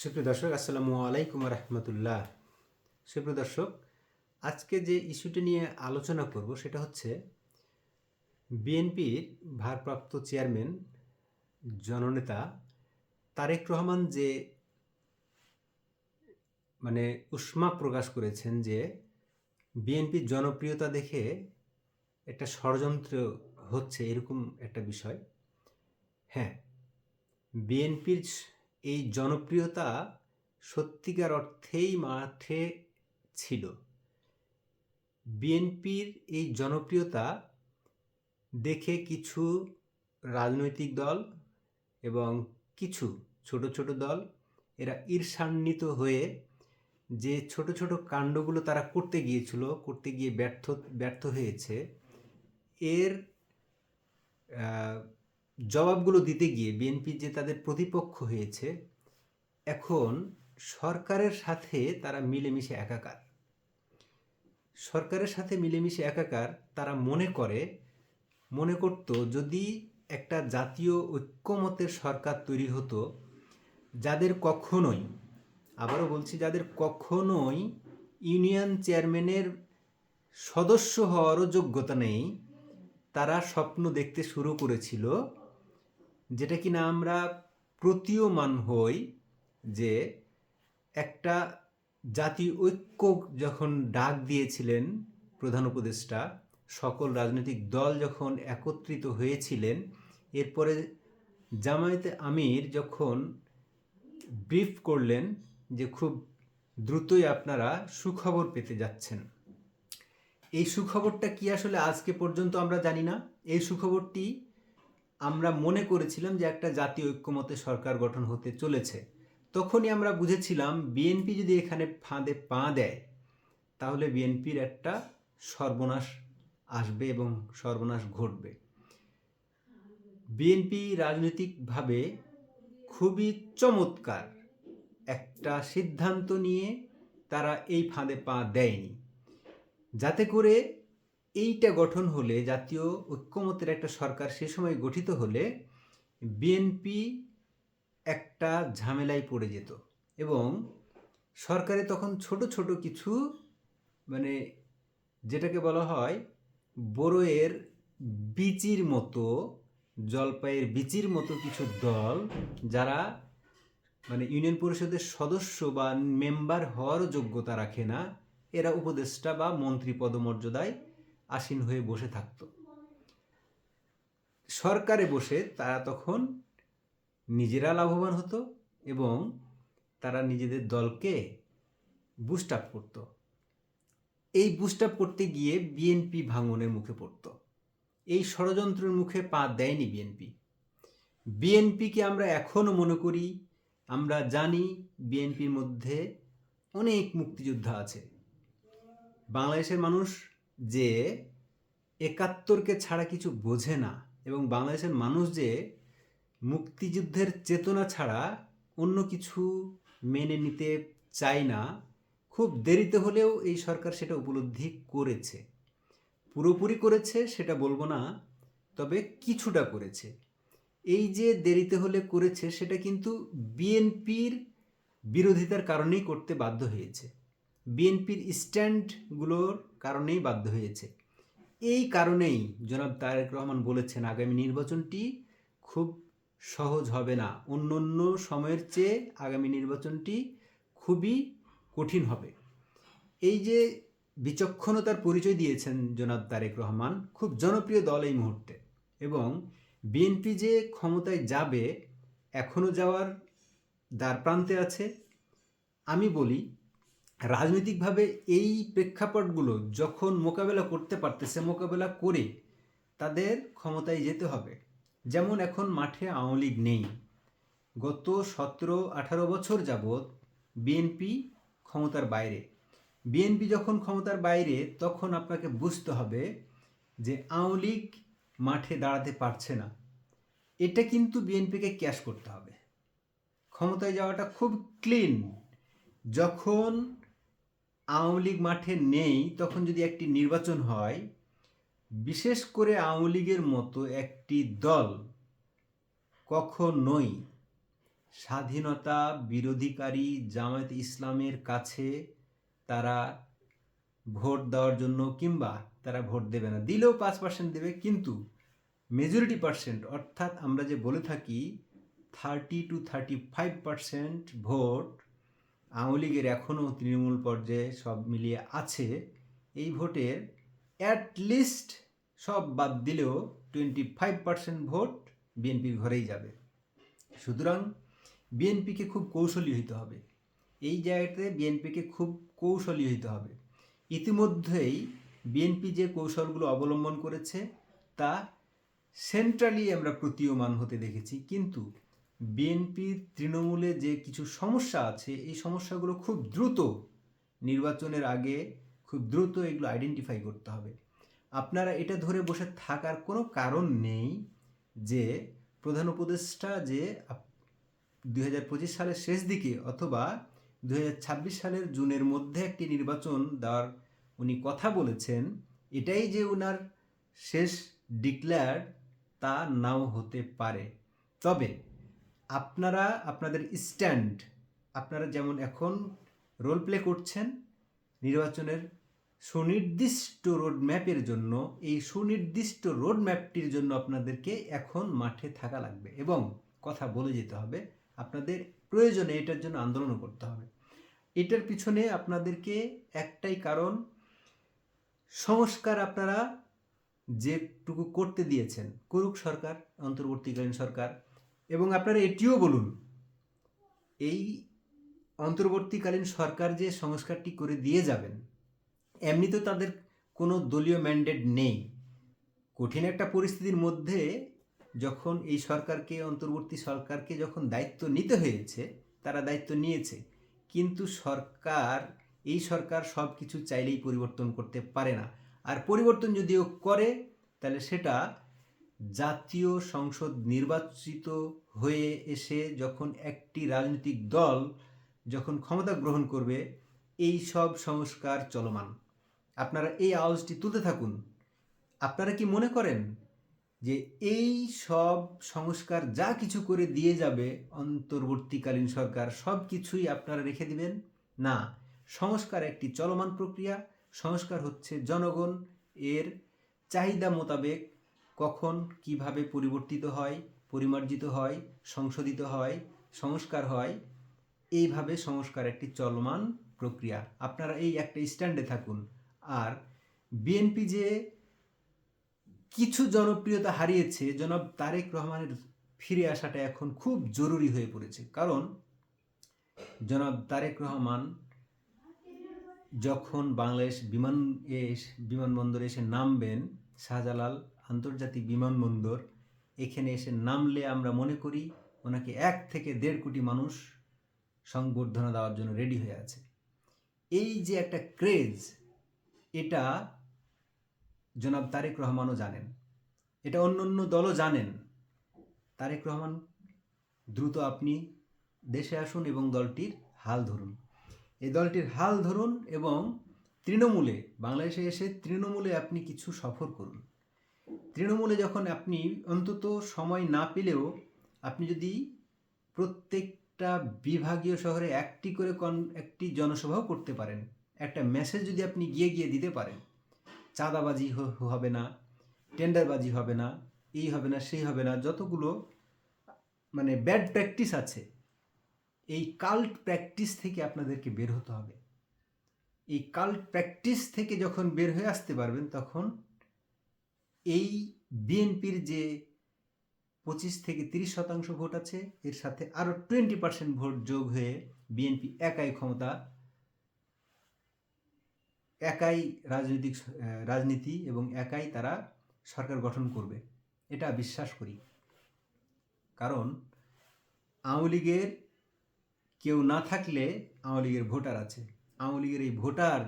সুপ্রিয় দর্শক, আসসালামু আলাইকুম রহমতুল্লাহ। সুপ্রিয় দর্শক, আজকে যে ইস্যুটি নিয়ে আলোচনা করব সেটা হচ্ছে বিএনপির ভারপ্রাপ্ত চেয়ারম্যান, জননেতা তারেক রহমান যে মানে উষ্মা প্রকাশ করেছেন যে বিএনপির জনপ্রিয়তা দেখে একটা ষড়যন্ত্র হচ্ছে এরকম একটা বিষয়। হ্যাঁ বিএনপির এই জনপ্রিয়তা সত্যিকার অর্থেই মাঠে ছিল। বিএনপির এই জনপ্রিয়তা দেখে কিছু রাজনৈতিক দল এবং কিছু ছোট ছোট দল এরা ঈর্ষান্বিত হয়ে যে ছোট ছোট কাণ্ডগুলো তারা করতে গিয়েছিল, করতে গিয়ে ব্যর্থ ব্যর্থ হয়েছে। এর জবাবগুলো দিতে গিয়ে বিএনপি যে তাদের প্রতিপক্ষ হয়েছে, এখন সরকারের সাথে তারা মিলেমিশে একাকার। সরকারের সাথে মিলেমিশে একাকার, তারা মনে করে, মনে করত যদি একটা জাতীয় ঐক্যমতের সরকার তৈরি হতো, যাদের কখনোই, আবারও বলছি যাদের কখনোই ইউনিয়ন চেয়ারম্যানের সদস্য হওয়ারও যোগ্যতা নেই, তারা স্বপ্ন দেখতে শুরু করেছিল যেটা কিনা আমরা প্রতীয়মান হই যে একটা জাতি ঐক্য যখন ডাক দিয়েছিলেন প্রধান উপদেষ্টা, সকল রাজনৈতিক দল যখন একত্রিত হয়েছিলেন, এরপরে জামায়াতে আমির যখন ব্রিফ করলেন যে খুব দ্রুতই আপনারা সুখবর পেতে যাচ্ছেন। এই সুখবরটা কি আসলে আজকে পর্যন্ত আমরা জানি না। এই সুখবরটি আমরা মনে করেছিলাম যে একটা জাতীয় ঐক্যমতে সরকার গঠন হতে চলেছে। তখনই আমরা বুঝেছিলাম বিএনপি যদি এখানে ফাঁদে পা দেয়, তাহলে বিএনপির একটা সর্বনাশ আসবে এবং সর্বনাশ ঘটবে। বিএনপি রাজনৈতিকভাবে খুবই চমৎকার একটা সিদ্ধান্ত নিয়ে তারা এই ফাঁদে পা দেয়নি। যাতে করে এইটা গঠন হলে, জাতীয় ঐক্যমতের একটা সরকার সে সময় গঠিত হলে বিএনপি একটা ঝামেলায় পড়ে যেত এবং সরকারে তখন ছোট ছোট কিছু মানে যেটাকে বলা হয় বড়োয়ের বিচির মতো, জলপাইয়ের বিচির মতো কিছু দল যারা মানে ইউনিয়ন পরিষদের সদস্য বা মেম্বার হওয়ার যোগ্যতা রাখে না, এরা উপদেষ্টা বা মন্ত্রী পদমর্যাদায় আসীন হয়ে বসে থাকতো। সরকারে বসে তারা তখন নিজেরা লাভবান হতো এবং তারা নিজেদের দলকে বুস্ট আপ করত। এই বুস্ট আপ করতে গিয়ে বিএনপি ভাঙনের মুখে পড়ত। এই ষড়যন্ত্রের মুখে পা দেয়নি বিএনপি বিএনপিকে আমরা এখনও মনে করি, আমরা জানি বিএনপির মধ্যে অনেক মুক্তিযোদ্ধা আছে। বাংলাদেশের মানুষ যে একাত্তরকে ছাড়া কিছু বোঝে না এবং বাংলাদেশের মানুষ যে মুক্তিযুদ্ধের চেতনা ছাড়া অন্য কিছু মেনে নিতে চায় না, খুব দেরিতে হলেও এই সরকার সেটা উপলব্ধি করেছে। পুরোপুরি করেছে সেটা বলব না, তবে কিছুটা করেছে। এই যে দেরিতে হলে করেছে সেটা কিন্তু বিএনপির বিরোধিতার কারণেই করতে বাধ্য হয়েছে। বিএনপির স্ট্যান্ডগুলোর কারণেই বাধ্য হয়েছে। এই কারণেই জনাব তারেক রহমান বলেছেন, আগামী নির্বাচনটি খুব সহজ হবে না। অন্য অন্য সময়ের চেয়ে আগামী নির্বাচনটি খুবই কঠিন হবে। এই যে বিচক্ষণতার পরিচয় দিয়েছেন জনাব তারেক রহমান, খুব জনপ্রিয় দল এই মুহূর্তে এবং বিএনপি যে ক্ষমতায় যাবে এখনও যাওয়ার দ্বারপ্রান্তে আছে। আমি বলি রাজনৈতিকভাবে এই প্রেক্ষাপটগুলো যখন মোকাবেলা করতে পারতেছে, মোকাবেলা করে তাদের ক্ষমতায় যেতে হবে। যেমন এখন মাঠে আওয়ামী লীগ নেই। গত সতেরো, আঠারো বছর যাবৎ বিএনপি ক্ষমতার বাইরে। বিএনপি যখন ক্ষমতার বাইরে, তখন আপনাকে বুঝতে হবে যে আওয়ামী লীগ মাঠে দাঁড়াতে পারছে না। এটা কিন্তু বিএনপিকে ক্যাশ করতে হবে। ক্ষমতায় যাওয়াটা খুব ক্লিন। যখন আওয়ামী লীগ মাঠে নেই, তখন যদি একটি নির্বাচন হয়, বিশেষ করে আওয়ামী লীগের মতো একটি দল কখনোই স্বাধীনতা বিরোধীকারী জামায়াত ইসলামের কাছে তারা ভোট দেওয়ার জন্য কিংবা তারা ভোট দেবে না। দিলেও পাঁচ পার্সেন্ট দেবে, কিন্তু মেজরিটি পার্সেন্ট অর্থাৎ আমরা যে বলে থাকি thirty two thirty five percent vote Awami লীগের এখনও তৃণমূল পর্যায়ে সব মিলিয়ে আছে, এই ভোটের অ্যাট লিস্ট সব বাদ দিলেও টোয়েন্টি ফাইভ পার্সেন্ট ভোট বিএনপির ঘরেই যাবে। সুতরাং বিএনপিকে খুব কৌশলী হইতে হবে। এই জায়গাতে বিএনপিকে খুব কৌশলী হইতে হবে। ইতিমধ্যেই বিএনপি যে কৌশলগুলো অবলম্বন করেছে, তা সেন্ট্রালি আমরা প্রতীয়মান হতে দেখেছি। কিন্তু বিএনপি তৃণমূলে যে কিছু সমস্যা আছে, এই সমস্যাগুলো খুব দ্রুত নির্বাচনের আগে খুব দ্রুত এগুলো আইডেন্টিফাই করতে হবে। আপনারা এটা ধরে বসে থাকার কোনো কারণ নেই যে প্রধান উপদেষ্টা যে দুই হাজার পঁচিশ সালের শেষ দিকে অথবা দুই হাজার ছাব্বিশ সালের জুনের মধ্যে একটি নির্বাচন দেওয়ার উনি কথা বলেছেন, এটাই যে ওনার শেষ ডিক্লেয়ার তা নাও হতে পারে। তবে আপনারা, আপনাদের স্ট্যান্ড আপনারা যেমন এখন রোল প্লে করছেন নির্বাচনের সুনির্দিষ্ট রোড ম্যাপের জন্য, এই সুনির্দিষ্ট রোড ম্যাপটির জন্য আপনাদেরকে এখন মাঠে থাকা লাগবে এবং কথা বলে যেতে হবে, আপনাদের প্রয়োজনে এটার জন্য আন্দোলনও করতে হবে। এটার পিছনে আপনাদেরকে একটাই কারণ, সংস্কার আপনারা যেটুকু করতে দিয়েছেন, করুক সরকার, অন্তর্বর্তীকালীন সরকার এবং আপনারা এটিও বলুন, এই অন্তর্বর্তীকালীন সরকার যে সংস্কারটি করে দিয়ে যাবেন এমনি তো তাদের কোনো দলীয় ম্যান্ডেট নেই। কঠিন একটা পরিস্থিতির মধ্যে যখন এই সরকারকে, অন্তর্বর্তী সরকারকে যখন দায়িত্ব নিতে হয়েছে, তারা দায়িত্ব নিয়েছে, কিন্তু সরকার, এই সরকার সব কিছু চাইলেই পরিবর্তন করতে পারে না। আর পরিবর্তন যদিও করে, তাহলে সেটা জাতীয় সংসদ নির্বাচিত হয়ে এসে যখন একটি রাজনৈতিক দল যখন ক্ষমতা গ্রহণ করবে, এই সব সংস্কার চলমান। আপনারা এই আওয়াজটি তুলতে থাকুন। আপনারা কি মনে করেন যে এই সব সংস্কার যা কিছু করে দিয়ে যাবে, অন্তর্বর্তীকালীন সরকার সব কিছুই আপনারা রেখে দিবেন? না, সংস্কার একটি চলমান প্রক্রিয়া। সংস্কার হচ্ছে জনগণ এর চাহিদা মোতাবেক কখন, কীভাবে পরিবর্তিত হয়, পরিমার্জিত হয়, সংশোধিত হয়, সংস্কার হয়, এইভাবে সংস্কার একটি চলমান প্রক্রিয়া। আপনারা এই একটা স্ট্যান্ডে থাকুন। আর বিএনপি যে কিছু জনপ্রিয়তা হারিয়েছে, জনাব তারেক রহমানের ফিরে আসাটা এখন খুব জরুরি হয়ে পড়েছে। কারণ, জনাব তারেক রহমান যখন বাংলাদেশ বিমান বিমানবন্দরে এসে নামবেন শাহজালাল আন্তর্জাতিক বিমানবন্দর। এখানে এসে নামলে আমরা মনে করি ওনাকে এক থেকে দেড় কোটি মানুষ সংবর্ধনা দেওয়ার জন্য রেডি হয়ে আছে। এই যে একটা ক্রেজ, এটা জনাব তারেক রহমানও জানেন। এটা অন্য অন্য দলও জানেন। তারেক রহমান, দ্রুত আপনি দেশে আসুন এবং দলটির হাল ধরুন। এই দলটির হাল ধরুন এবং তৃণমূলে, বাংলাদেশে এসে তৃণমূলে আপনি কিছু সফর করুন। তৃণমূলে যখন আপনি অন্তত সময় না পেলেও আপনি যদি প্রত্যেকটা বিভাগীয় শহরে একটি করে কন, একটি জনসভাও করতে পারেন, একটা মেসেজ যদি আপনি গিয়ে গিয়ে দিতে পারেন, চাঁদাবাজি হবে না, টেন্ডারবাজি হবে না, এই হবে না, সেই হবে না, যতগুলো মানে ব্যাড প্র্যাকটিস আছে, এই কাল্ট প্র্যাকটিস থেকে আপনাদেরকে বের হতে হবে। এই কাল্ট প্র্যাকটিস থেকে যখন বের হয়ে আসতে পারবেন, তখন এই বিএনপির যে পঁচিশ থেকে তিরিশ শতাংশ ভোট আছে, এর সাথে আরও টোয়েন্টি পার্সেন্ট ভোট যোগ হয়ে বিএনপি একাই ক্ষমতা, একাই রাজনৈতিক রাজনীতি এবং একাই তারা সরকার গঠন করবে। এটা বিশ্বাস করি। কারণ আওয়ামী লীগের কেউ না থাকলে আওয়ামী লীগের ভোটার আছে। আওয়ামী লীগের এই ভোটার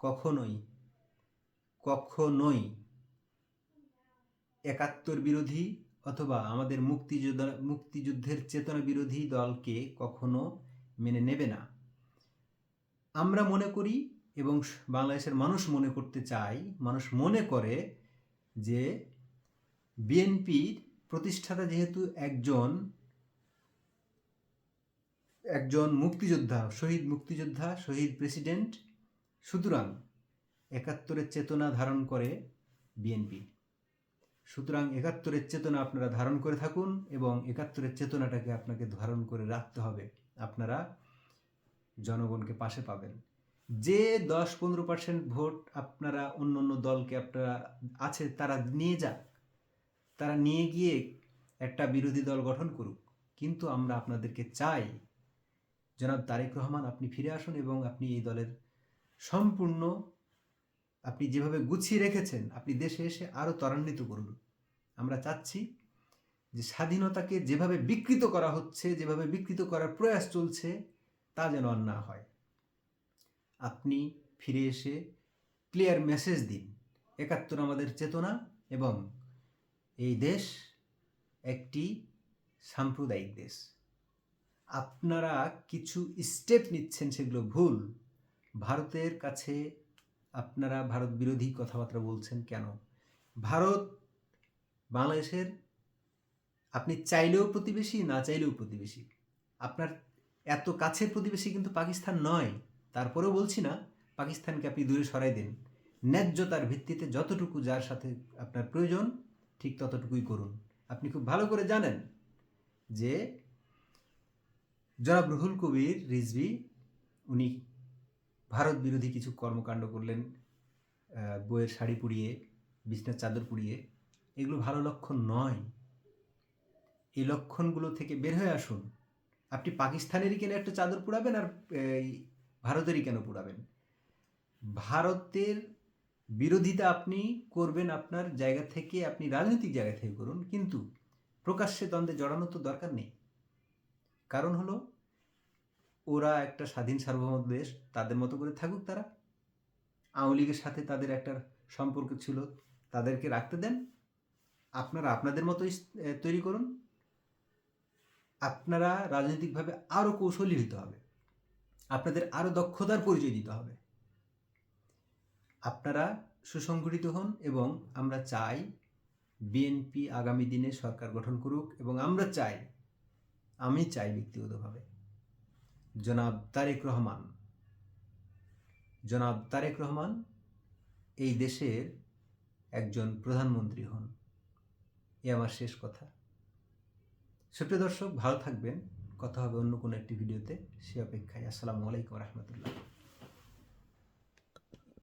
কখনোই কখনোই একাত্তর বিরোধী অথবা আমাদের মুক্তিযোদ্ধা, মুক্তিযুদ্ধের চেতনা বিরোধী দলকে কখনো মেনে নেবে না। আমরা মনে করি এবং বাংলাদেশের মানুষ মনে করতে চায়, মানুষ মনে করে যে বিএনপির প্রতিষ্ঠাতা যেহেতু একজন একজন মুক্তিযোদ্ধা, শহীদ মুক্তিযোদ্ধা, শহীদ প্রেসিডেন্ট, সুতরাং একাত্তরের চেতনা ধারণ করে বিএনপি। সুতরাং একাত্তরের চেতনা আপনারা ধারণ করে থাকুন এবং একাত্তরের চেতনাটাকে আপনাকে ধারণ করে রাখতে হবে। আপনারা জনগণকে পাশে পাবেন। যে দশ পনেরো পার্সেন্ট ভোট আপনারা অন্য অন্য দলকে আপনারা আছে, তারা নিয়ে যাক। তারা নিয়ে গিয়ে একটা বিরোধী দল গঠন করুক। কিন্তু আমরা আপনাদেরকে চাই, জনাব তারেক রহমান আপনি ফিরে আসুন এবং আপনি এই দলের সম্পূর্ণ আপনি যেভাবে গুছিয়ে রেখেছেন, আপনি দেশে এসে আরও ত্বরান্বিত করুন। আমরা চাচ্ছি যে স্বাধীনতাকে যেভাবে বিকৃত করা হচ্ছে, যেভাবে বিকৃত করার প্রয়াস চলছে, তা যেন আর না হয়। আপনি ফিরে এসে ক্লিয়ার মেসেজ দিন। একাত্তর আমাদের চেতনা এবং এই দেশ একটি সাম্প্রদায়িক দেশ। আপনারা কিছু স্টেপ নিচ্ছেন, সেগুলো ভুল। ভারতের কাছে আপনারা ভারত বিরোধী কথাবার্তা বলছেন কেন? ভারত বাংলাদেশের আপনি চাইলেও প্রতিবেশী, না চাইলেও প্রতিবেশী। আপনার এত কাছের প্রতিবেশী কিন্তু পাকিস্তান নয়। তারপরেও বলছি না, পাকিস্তানকে আপনি দূরে সরাই দিন। ন্যায্যতার ভিত্তিতে যতটুকু যার সাথে আপনার প্রয়োজন, ঠিক ততটুকুই করুন। আপনি খুব ভালো করে জানেন যে জনাব রুহুল কবির রিজভি, উনি ভারত বিরোধী কিছু কর্মকাণ্ড করলেন বইয়ের শাড়ি পুড়িয়ে, বিছনার চাদর পুড়িয়ে, এগুলো ভালো লক্ষণ নয়। এই লক্ষণগুলো থেকে বের হয়ে আসুন। আপনি পাকিস্তানেরই কেন একটা চাদর পুড়াবেন আর ভারতেরই কেন পুড়াবেন? ভারতের বিরোধিতা আপনি করবেন আপনার জায়গা থেকে, আপনি রাজনৈতিক জায়গা থেকে করুন, কিন্তু প্রকাশ্যে দ্বন্দ্বে জড়ানো তো দরকার নেই। কারণ হলো ওরা একটা স্বাধীন সার্বভৌম দেশ তাদের মতো করে থাকুক তারা। আওয়ামী লীগের সাথে তাদের একটা সম্পর্ক ছিল, তাদেরকে রাখতে দেন। আপনারা আপনাদের মতোই তৈরি করুন। আপনারা রাজনৈতিকভাবে আরও কৌশলী হতে হবে। আপনাদের আরও দক্ষতার পরিচয় দিতে হবে। আপনারা সুসংগঠিত হন এবং আমরা চাই বিএনপি আগামী দিনে সরকার গঠন করুক এবং আমরা চাই, আমি চাই ব্যক্তিগতভাবে। জনাব তারেক রহমান। জনাব তারেক রহমান এই দেশের একজন প্রধানমন্ত্রী হন। এ আমার শেষ কথা। সুপ্রিয় দর্শক, ভালো থাকবেন। কথা হবে অন্য কোনো একটি ভিডিওতে। সে অপেক্ষায়। আসসালামু আলাইকুম রহমতুল্লাহ।